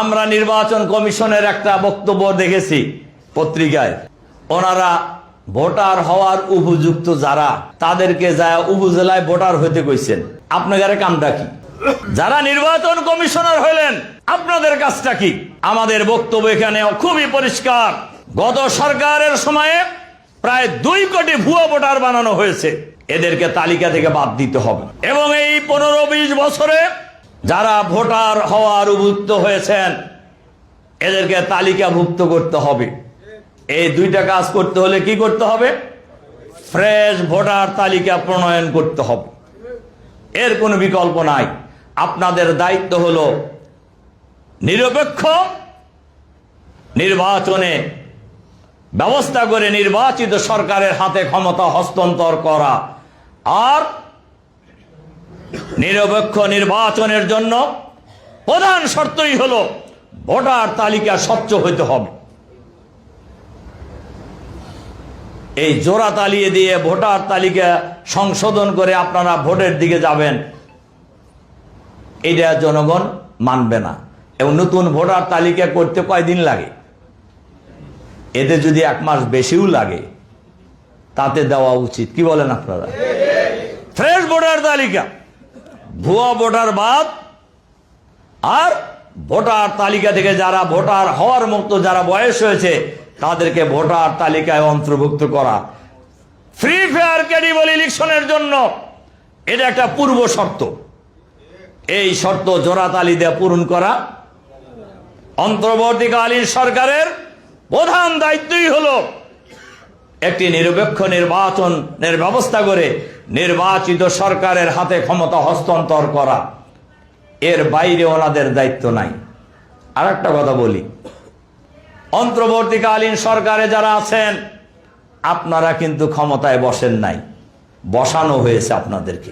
আমরা নির্বাচন কমিশনের একটা বক্তব্য দেখেছি পত্রিকায়। ওনারা ভোটার হওয়ার উপযুক্ত যারা, তাদেরকে যায় উপজেলায় ভোটার হইতে কইছেন। আপনাদের কামটা কি? যারা নির্বাচন কমিশনার হইলেন, আপনাদের কাজটা কি? আমাদের বক্তব্য এখানে খুবই পরিষ্কার। গত সরকারের সময়ে প্রায় দুই কোটি ভুয়া ভোটার বানানো হয়েছে। এদেরকে তালিকা থেকে বাদ দিতে হবে। এবং এই পনেরো বিশ বছরে যারা ভোটার হওয়ার উপযুক্ত হয়েছেন, এদেরকে তালিকাভুক্ত করতে হবে। এই দুইটা কাজ করতে হলে কি করতে হবে? ফ্রেশ ভোটার তালিকা প্রণয়ন করতে হবে। এর কোনো বিকল্প নাই। আপনাদের দায়িত্ব হলো নিরপেক্ষ নির্বাচনে ব্যবস্থা করে নির্বাচিত সরকারের হাতে ক্ষমতা হস্তান্তর করা। আর নিরপেক্ষ নির্বাচনের জন্য প্রধান শর্তই হলো ভোটার তালিকা স্বচ্ছ হইতে হবে। এই জোড়া তালিয়ে দিয়ে ভোটার তালিকা সংশোধন করে আপনারা ভোটের দিকে যাবেন এটা জনগণ মানবে না। এবং নতুন ভোটার তালিকা করতে কয়দিন লাগে? এতে যদি এক মাস বেশিও লাগে তাতে দেওয়া উচিত। কি বলেন আপনারা? ফ্রেশ ভোটার তালিকা। ভুয়া ভোটার বাদ আর ভোটার তালিকা থেকে যারা ভোটার হওয়ার মতো যারা বয়স হয়েছে, তাদেরকে ভোটার তালিকায় অন্তর্ভুক্ত করা। ফ্রি ফেয়ার ক্যাডিবল ইলেকশনের জন্য এটা একটা পূর্ব শর্ত। এই শর্ত জোড়াতালি দিয়ে পূরণ করা। অন্তর্বর্তীকালীন সরকারের প্রধান দায়িত্বই হলো একটি নিরপেক্ষ নির্বাচনের ব্যবস্থা করে নির্বাচিত সরকারের হাতে ক্ষমতা হস্তান্তর করা। এর বাইরে ওনাদের দায়িত্ব নাই। আর একটা কথা বলি। অন্তর্বর্তীকালীন সরকারে যারা আছেন, আপনারা কিন্তু ক্ষমতায় বসেন নাই। বসানো হয়েছে আপনাদেরকে।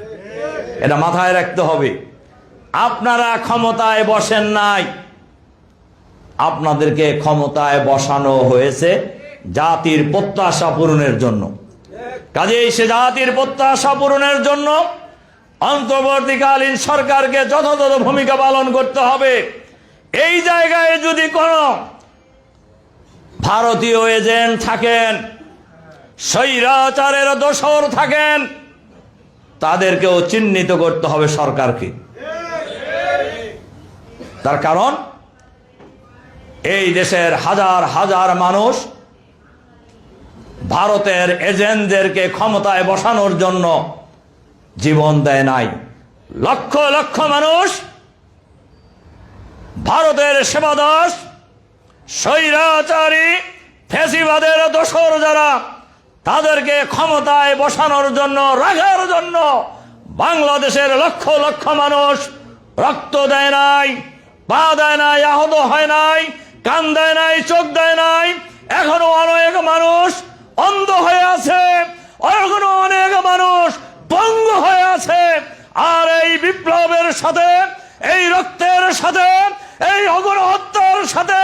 এটা মাথায় রাখতে হবে। আপনারা ক্ষমতায় বসেন নাই। আপনাদেরকে ক্ষমতায় বসানো হয়েছে জাতির প্রত্যাশা পূরণের জন্য। কাজেই সে জাতির প্রত্যাশা পূরণের জন্য অন্তর্বর্তীকালীন সরকারকে যথাযথ ভূমিকা পালন করতে হবে। এই জায়গায় যদি কোনো ভারতীয় এজেন্ট থাকেন, স্বৈরাচারের দোষর থাকেন, তাদেরকেও চিহ্নিত করতে হবে সরকারকে। তার কারণ, এই দেশের হাজার হাজার মানুষ ভারতের এজেন্টদেরকে ক্ষমতায় বসানোর জন্য জীবন দেয় নাই। লক্ষ লক্ষ মানুষ ভারতের সেবাদাস, স্বৈরাচারী, ফেসিবাদের দোসর যারা, তাদেরকে ক্ষমতায় বসানোর জন্য, রাখার জন্য বাংলাদেশের লক্ষ লক্ষ মানুষ রক্ত দেয় নাই, পা দেয় নাই, আহত হয় নাই, কান দেয় নাই, চোখ দেয় নাই, এখনও অনেক মানুষ অন্ধ হয়ে আছে এখনও অনেক মানুষ পঙ্গ হয়ে আছে। আর এই বিপ্লবের সাথে, এই রক্তের সাথে, এই অগণহত্যার সাথে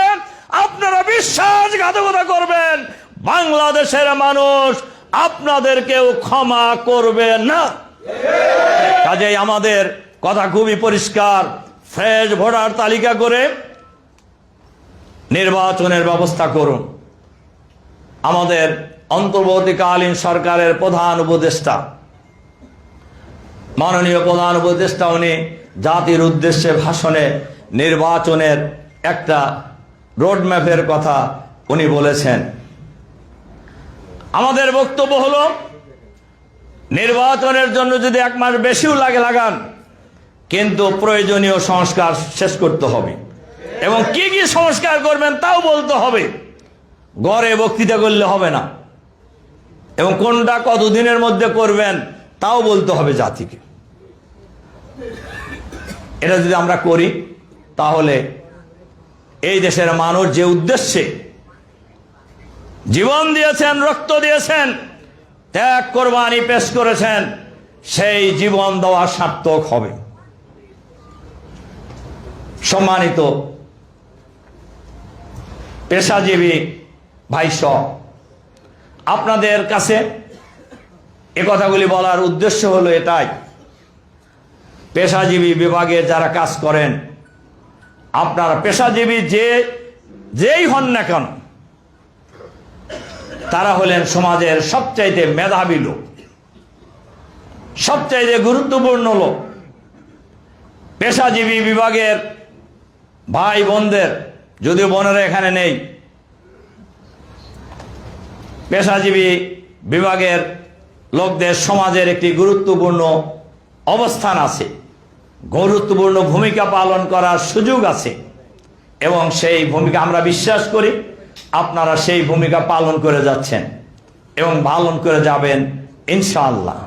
আপনারা বিশ্বাসঘাতকতা করবেন। বাংলাদেশের মানুষ আপনাদেরকেও ক্ষমা করবে না। কাজেই আমাদের কথা খুবই পরিষ্কার, ফ্রেশ ভোটার তালিকা করে নির্বাচনের ব্যবস্থা করুন। আমাদের অন্তর্বর্তীকালীন সরকারের প্রধান উপদেষ্টা, মাননীয় প্রধান উপদেষ্টা, উনি জাতির উদ্দেশ্যে ভাষণে নির্বাচনের একটা রোডম্যাপের কথা উনি বলেছেন। আমাদের বক্তব্য হলো, নির্বাচনের জন্য যদি এক মাস বেশিও লাগে লাগান, কিন্তু প্রয়োজনীয় সংস্কার শেষ করতে হবে। এবং কি কি সংস্কার করবেন তাও বলতে হবে। গড়ে বক্তৃতা করলে হবে না। এবং কোনটা কতদিনের মধ্যে করবেন, তাও বলতে হবে জাতিকে। এটা যদি আমরা করি, তাহলে এই দেশের মানুষ যে উদ্দেশ্যে জীবন দিয়েছেন, রক্ত দিয়েছেন, ত্যাগ, কোরবানি, পেশ করেছেন, সেই জীবন দেওয়া সার্থক হবে। সম্মানিত পেশাজীবী ভাইস আপনাদের কাছে এ কথাগুলি বলার উদ্দেশ্য হলো এটাই। পেশাজীবী বিভাগে যারা কাজ করেন, আপনারা পেশাজীবী যে, যেই হন না কেন, তারা হলেন সমাজের সবচাইতে মেধাবী লোক, সবচাইতে গুরুত্বপূর্ণ লোক। পেশাজীবী বিভাগের ভাই বোনদের যদিও বোনেরা এখানে নেই পেশাজীবী বিভাগের লোকদের সমাজের একটি গুরুত্বপূর্ণ অবস্থান আছে। গুরুত্বপূর্ণ ভূমিকা পালন করার সুযোগ আছে এবং সেই ভূমিকা আমরা বিশ্বাস করি, আপনারা সেই ভূমিকা পালন করে যাচ্ছেন এবং পালন করে যাবেন ইনশাআল্লাহ।